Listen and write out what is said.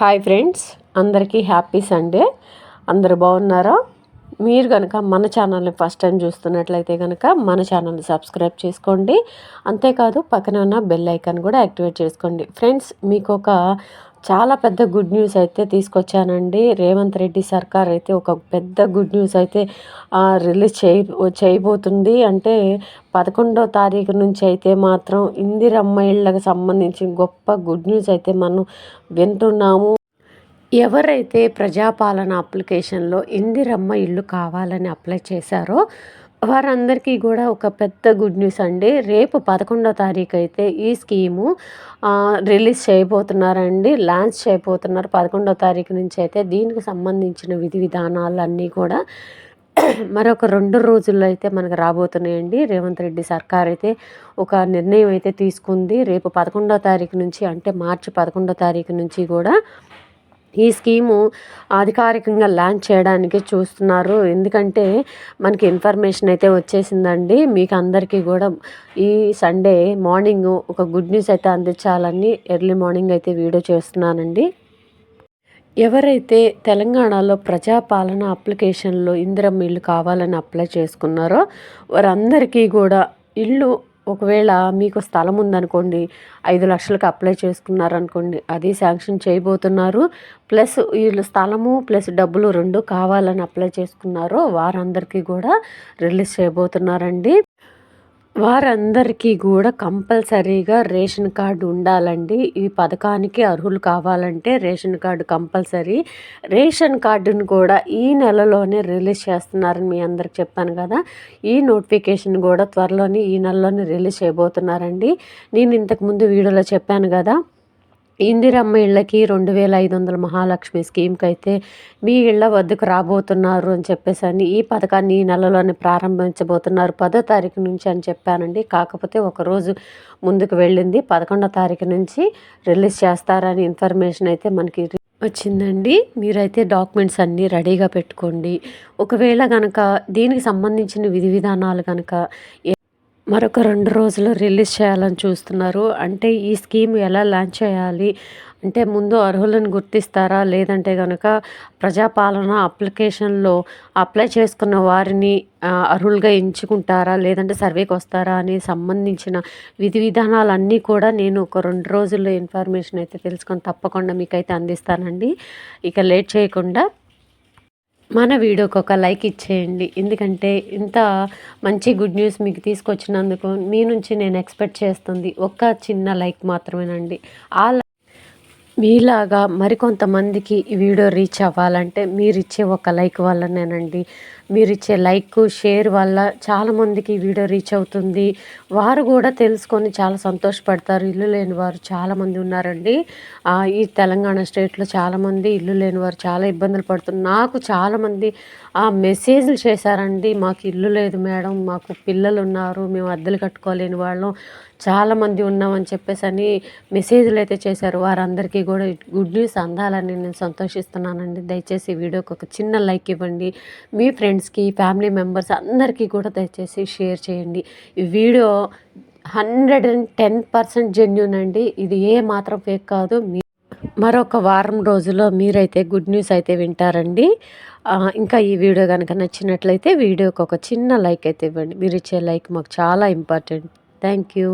Hi friends అందరికీ happy Sunday. అందరు బాగున్నారా? మీరు కనుక మన ఛానల్ని ఫస్ట్ టైం చూస్తున్నట్లయితే కనుక మన ఛానల్ని సబ్స్క్రైబ్ చేసుకోండి. అంతేకాదు పక్కన ఉన్న బెల్ ఐకాన్ కూడా యాక్టివేట్ చేసుకోండి. ఫ్రెండ్స్ మీకు ఒక చాలా పెద్ద గుడ్ న్యూస్ అయితే తీసుకొచ్చానండి. రేవంత్ రెడ్డి సర్కార్ అయితే ఒక పెద్ద గుడ్ న్యూస్ అయితే రిలీజ్ చేయి చేయబోతుంది. అంటే పదకొండో తారీఖు నుంచి అయితే మాత్రం ఇందిరమ్మ ఇళ్ళకి సంబంధించి గొప్ప గుడ్ న్యూస్ అయితే మనం వింటున్నాము. ఎవరైతే ప్రజాపాలన అప్లికేషన్లో ఇందిరమ్మ ఇల్లు కావాలని అప్లై చేశారో వారందరికీ కూడా ఒక పెద్ద గుడ్ న్యూస్ అండి. రేపు పదకొండో తారీఖు అయితే ఈ స్కీము రిలీజ్ చేయబోతున్నారండి. లాంచ్ చేయబోతున్నారు. పదకొండో తారీఖు నుంచి అయితే దీనికి సంబంధించిన విధి విధానాలు అన్నీ కూడా మరొక రెండు రోజుల్లో అయితే మనకు రాబోతున్నాయండి. రేవంత్ రెడ్డి సర్కార్ అయితే ఒక నిర్ణయం అయితే తీసుకుంది. రేపు పదకొండో తారీఖు నుంచి అంటే మార్చి పదకొండో తారీఖు నుంచి కూడా ఈ స్కీము అధికారికంగా లాంచ్ చేయడానికి చూస్తున్నారు. ఎందుకంటే మనకి ఇన్ఫర్మేషన్ అయితే వచ్చేసిందండి. మీకు అందరికీ కూడా ఈ సండే మార్నింగ్ ఒక గుడ్ న్యూస్ అయితే అందించాలని ఎర్లీ మార్నింగ్ అయితే వీడియో చేస్తున్నానండి. ఎవరైతే తెలంగాణలో ప్రజాపాలన అప్లికేషన్లో ఇందిరమ్మ ఇల్లు కావాలని అప్లై చేసుకున్నారో వారందరికీ కూడా ఇల్లు ఒకవేళ మీకు స్థలం ఉందనుకోండి ఐదు లక్షలకు అప్లై చేసుకున్నారనుకోండి అది శాంక్షన్ చేయబోతున్నారు. ప్లస్ వీళ్ళు స్థలము ప్లస్ డబ్బులు రెండు కావాలని అప్లై చేసుకున్నారో వారందరికీ కూడా రిలీజ్ చేయబోతున్నారండి. వారందరికీ కూడా కంపల్సరీగా రేషన్ కార్డు ఉండాలండి. ఈ పథకానికి అర్హులు కావాలంటే రేషన్ కార్డు కంపల్సరీ. రేషన్ కార్డును కూడా ఈ నెలలోనే రిలీజ్ చేస్తున్నారని మీ అందరికి చెప్పాను కదా. ఈ నోటిఫికేషన్ కూడా త్వరలోనే ఈ నెలలోనే రిలీజ్ చేయబోతున్నారండి. నేను ఇంతకుముందు వీడియోలో చెప్పాను కదా ఇందిరమ్మ ఇళ్ళకి రెండు వేల ఐదు వందల మహాలక్ష్మి స్కీమ్కి అయితే మీ ఇళ్ళ వద్దకు రాబోతున్నారు అని చెప్పేసి అని ఈ పథకాన్ని ఈ నెలలోనే ప్రారంభించబోతున్నారు. పదో తారీఖు నుంచి అని చెప్పానండి. కాకపోతే ఒకరోజు ముందుకు వెళ్ళింది. పదకొండో తారీఖు నుంచి రిలీజ్ చేస్తారని ఇన్ఫర్మేషన్ అయితే మనకి వచ్చిందండి. మీరైతే డాక్యుమెంట్స్ అన్నీ రెడీగా పెట్టుకోండి. ఒకవేళ కనుక దీనికి సంబంధించిన విధి విధానాలు కనుక మరొక రెండు రోజులు రిలీజ్ చేయాలని చూస్తున్నారు. అంటే ఈ స్కీమ్ ఎలా లాంచ్ చేయాలి? అంటే ముందు అర్హులను గుర్తిస్తారా? లేదంటే కనుక ప్రజాపాలన అప్లికేషన్లో అప్లై చేసుకున్న వారిని అర్హులుగా ఎంచుకుంటారా? లేదంటే సర్వేకి వస్తారా? అని సంబంధించిన విధి విధానాలన్నీ కూడా నేను ఒక రెండు రోజుల్లో ఇన్ఫర్మేషన్ అయితే తెలుసుకొని తప్పకుండా మీకైతే అందిస్తానండి. ఇక లేట్ చేయకుండా మన వీడియోకి ఒక లైక్ ఇచ్చేయండి. ఎందుకంటే ఇంత మంచి గుడ్ న్యూస్ మీకు తీసుకొచ్చినందుకు మీ నుంచి నేను ఎక్స్పెక్ట్ చేస్తుంది ఒక చిన్న లైక్ మాత్రమేనండి. ఆ మీలాగా మరికొంతమందికి ఈ వీడియో రీచ్ అవ్వాలంటే మీరు ఇచ్చే ఒక లైక్ వల్లనేనండి. మీరు ఇచ్చే లైక్ షేర్ వల్ల చాలామందికి ఈ వీడియో రీచ్ అవుతుంది. వారు కూడా తెలుసుకొని చాలా సంతోషపడతారు. ఇల్లు లేని వారు చాలామంది ఉన్నారండి. ఈ తెలంగాణ స్టేట్లో చాలామంది ఇల్లు లేని వారు చాలా ఇబ్బందులు పడుతున్నారు. నాకు చాలామంది ఆ మెసేజ్లు చేశారండి. మాకు ఇల్లు లేదు మేడం మాకు పిల్లలు ఉన్నారు మేము అద్దెలు కట్టుకోలేని వాళ్ళం. చాలామంది ఉన్నామని చెప్పేసి అని మెసేజ్లు అయితే చేశారు. వారందరికీ కూడా గుడ్ న్యూస్ అందాలని నేను సంతోషిస్తున్నానండి. దయచేసి వీడియోకి ఒక చిన్న లైక్ ఇవ్వండి. మీ ఫ్రెండ్స్కి ఫ్యామిలీ మెంబర్స్ అందరికీ కూడా దయచేసి షేర్ చేయండి. ఈ video hundred and ten percent genuine అండి. ఇది ఏ మాత్రం ఫేక్ కాదు. మీ మరొక వారం రోజుల్లో మీరైతే గుడ్ న్యూస్ అయితే వింటారండి. ఇంకా ఈ వీడియో కనుక నచ్చినట్లయితే వీడియోకి ఒక చిన్న లైక్ అయితే ఇవ్వండి. మీరు ఇచ్చే లైక్ మాకు చాలా ఇంపార్టెంట్ ಥ್ಯಾಂಕ್ ಯು